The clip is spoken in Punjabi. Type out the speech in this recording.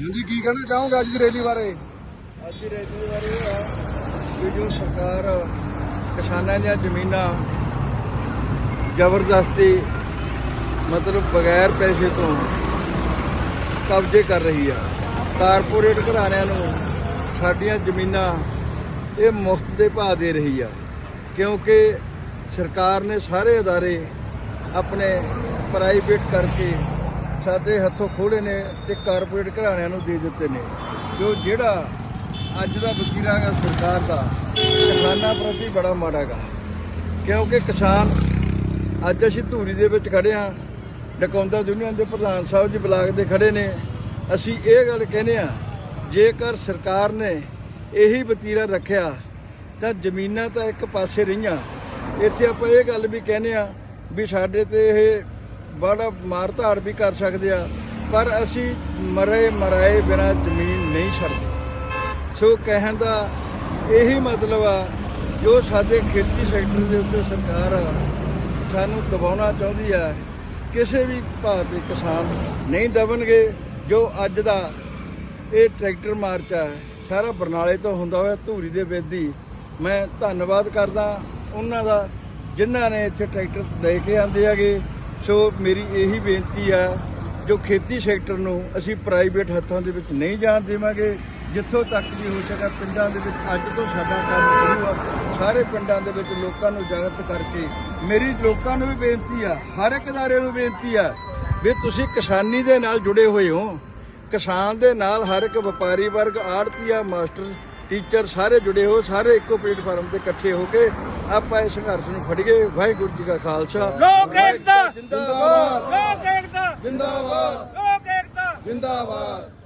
ਹਾਂਜੀ, ਕੀ ਕਹਿਣਾ ਚਾਹੋਗੇ ਅੱਜ ਦੀ ਰੈਲੀ ਬਾਰੇ? ਅੱਜ ਦੀ ਰੈਲੀ ਬਾਰੇ ਇਹ ਆ ਕਿ ਜੋ ਸਰਕਾਰ ਕਿਸਾਨਾਂ ਦੀਆਂ ਜ਼ਮੀਨਾਂ ਜ਼ਬਰਦਸਤੀ, ਮਤਲਬ ਬਗੈਰ ਪੈਸੇ ਤੋਂ ਕਬਜ਼ੇ ਕਰ ਰਹੀ ਆ। ਕਾਰਪੋਰੇਟ ਘਰਾਣਿਆਂ ਨੂੰ ਸਾਡੀਆਂ ਜ਼ਮੀਨਾਂ ਇਹ ਮੁਫਤ ਦੇ ਭਾਅ ਦੇ ਰਹੀ ਆ, ਕਿਉਂਕਿ ਸਰਕਾਰ ਨੇ ਸਾਰੇ ਅਦਾਰੇ ਆਪਣੇ ਪ੍ਰਾਈਵੇਟ ਕਰਕੇ ਸਾਡੇ ਹੱਥੋਂ ਖੋਲੇ ਨੇ ਤੇ ਕਾਰਪੋਰੇਟ ਘਰਾਣਿਆਂ ਨੂੰ ਦੇ ਦਿੱਤੇ ਨੇ। ਜੋ ਜਿਹੜਾ ਅੱਜ ਦਾ ਵਕੀਰਾ ਹੈਗਾ ਸਰਕਾਰ ਦਾ, ਕਿਸਾਨਾਂ ਪ੍ਰਤੀ ਬੜਾ ਮਾੜਾ ਗਾ ਕਿਉਂਕਿ ਕਿਸਾਨ, ਅੱਜ ਅਸੀਂ ਧੂਰੀ ਦੇ ਵਿੱਚ ਖੜੇ ਆ ਡਕੌਂਦਾ ਯੂਨੀਅਨ ਦੇ ਪ੍ਰਧਾਨ ਸਾਹਿਬ ਜੀ ਬਲਾਕ ਦੇ ਖੜੇ ਨੇ। ਅਸੀਂ ਇਹ ਗੱਲ ਕਹਿੰਦੇ ਆ ਜੇਕਰ ਸਰਕਾਰ ਨੇ ਇਹੀ ਵਤੀਰਾ ਰੱਖਿਆ, ਤਾਂ ਜ਼ਮੀਨਾਂ ਤਾਂ ਇੱਕ ਪਾਸੇ ਰਹੀਆਂ। ਇੱਥੇ ਆਪਾਂ ਇਹ ਗੱਲ ਵੀ ਕਹਿੰਦੇ ਆ ਵੀ ਸਾਡੇ ਤੇ ਇਹ ਬੜਾ ਮਾਰ ਧਾੜ ਵੀ ਕਰ ਸਕਦੇ ਆ, ਪਰ ਅਸੀਂ ਮਰੇ ਮਰਾਏ ਬਿਨਾ ਜ਼ਮੀਨ ਨਹੀਂ ਛੱਡਦੇ। ਸੋ ਕਹਿਣ ਦਾ ਇਹੀ ਮਤਲਬ ਆ, ਜੋ ਸਾਡੇ ਖੇਤੀ ਸੈਕਟਰ ਦੇ ਉੱਤੇ ਸਰਕਾਰ ਸਾਨੂੰ ਦਬਾਉਣਾ ਚਾਹੁੰਦੀ ਹੈ ਕਿਸੇ ਵੀ ਭਾਅ ਦੇ ਕਿਸਾਨ ਨਹੀਂ ਦਬਣਗੇ, ਜੋ ਅੱਜ ਦਾ ਇਹ ਟਰੈਕਟਰ ਮਾਰਚ ਹੈ ਸਾਰਾ ਬਰਨਾਲੇ ਤੋਂ ਹੁੰਦਾ ਹੋਇਆ ਧੂਰੀ ਦੇ ਵੇਦੀ ਮੈਂ ਧੰਨਵਾਦ ਕਰਦਾ ਉਹਨਾਂ ਦਾ, ਜਿਨ੍ਹਾਂ ਨੇ ਇੱਥੇ ਟਰੈਕਟਰ ਲੈ ਕੇ ਆਂਦੇ ਹੈਗੇ। ਸੋ ਮੇਰੀ ਇਹੀ ਬੇਨਤੀ ਆ, ਜੋ ਖੇਤੀ ਸੈਕਟਰ ਨੂੰ ਅਸੀਂ ਪ੍ਰਾਈਵੇਟ ਹੱਥਾਂ ਦੇ ਵਿੱਚ ਨਹੀਂ ਜਾਣ ਦੇਵਾਂਗੇ, ਜਿੱਥੋਂ ਤੱਕ ਵੀ ਹੋ ਸਕੇ ਪਿੰਡਾਂ ਦੇ ਵਿੱਚ ਅੱਜ ਤੋਂ ਸਾਡਾ ਕੰਮ ਸ਼ੁਰੂ ਆ, ਸਾਰੇ ਪਿੰਡਾਂ ਦੇ ਵਿੱਚ ਲੋਕਾਂ ਨੂੰ ਜਾਗਰਤ ਕਰਕੇ। ਮੇਰੀ ਲੋਕਾਂ ਨੂੰ ਵੀ ਬੇਨਤੀ ਆ, ਹਰ ਇੱਕ ਅਦਾਰੇ ਨੂੰ ਬੇਨਤੀ ਆ, ਵੀ ਤੁਸੀਂ ਕਿਸਾਨੀ ਦੇ ਨਾਲ ਜੁੜੇ ਹੋਏ ਹੋ। ਕਿਸਾਨ ਦੇ ਨਾਲ ਹਰ ਇੱਕ ਵਪਾਰੀ ਵਰਗ ਆੜਤੀਆ ਮਾਸਟਰ, ਟੀਚਰ ਸਾਰੇ ਜੁੜੇ ਹੋ ਸਾਰੇ ਇੱਕੋ ਪਲੇਟਫਾਰਮ ਤੇ ਇਕੱਠੇ ਹੋ ਕੇ ਆਪਾਂ ਇਸ ਸੰਘਰਸ਼ ਨੂੰ ਫੜੀਏ ਵਾਹਿਗੁਰੂ ਜੀ ਕਾ ਖਾਲਸਾ। ਲੋਕ ਏਕਤਾ। ਜਿੰਦਾਬਾਦ ਲੋਕ ਏਕਤਾ। ਜਿੰਦਾਬਾਦ। ਲੋਕ ਏਕਤਾ। ਜਿੰਦਾਬਾਦ।